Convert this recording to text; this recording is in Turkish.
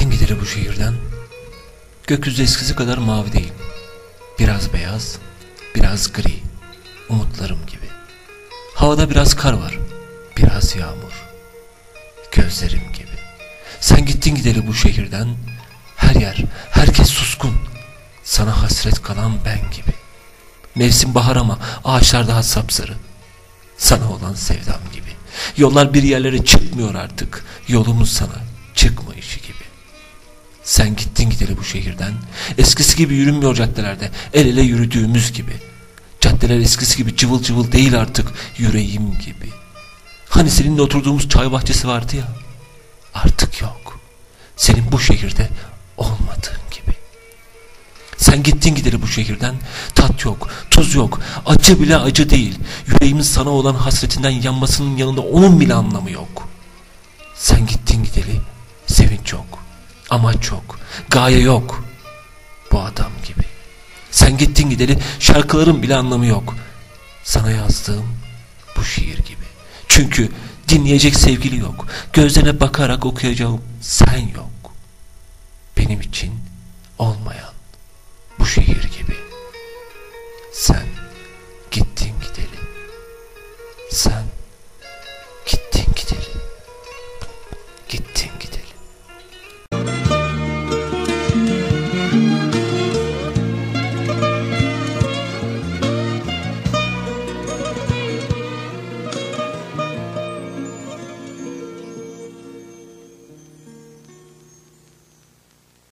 gittin gideri bu şehirden. Gökyüzü eskisi kadar mavi değil. Biraz beyaz, biraz gri. Umutlarım gibi. Havada biraz kar var. Biraz yağmur. Gözlerim gibi. Sen gittin gideri bu şehirden. Her yer, herkes suskun. Sana hasret kalan ben gibi. Mevsim bahar ama ağaçlar daha sapsarı. Sana olan sevdam gibi. Yollar bir yerlere çıkmıyor artık. Yolumuz sana çıkmayışı gibi. Sen gittin gideli bu şehirden. Eskisi gibi yürünmüyor caddelerde. El ele yürüdüğümüz gibi. Caddeler eskisi gibi cıvıl cıvıl değil artık. Yüreğim gibi. Hani seninle oturduğumuz çay bahçesi vardı ya. Artık yok. Senin bu şehirde olmadığın gibi. Sen gittin gideri bu şehirden. Tat yok, tuz yok, acı bile acı değil. Yüreğimin sana olan hasretinden yanmasının yanında onun bile anlamı yok. Sen gittin gideli. Sevinç yok, amaç yok, gaye yok. Bu adam gibi. Sen gittin gideli şarkıların bile anlamı yok. Sana yazdığım bu şiir gibi. Çünkü dinleyecek sevgili yok. Gözlerine bakarak okuyacağım sen yok. Benim için olmayan bu şehir gibi. Sen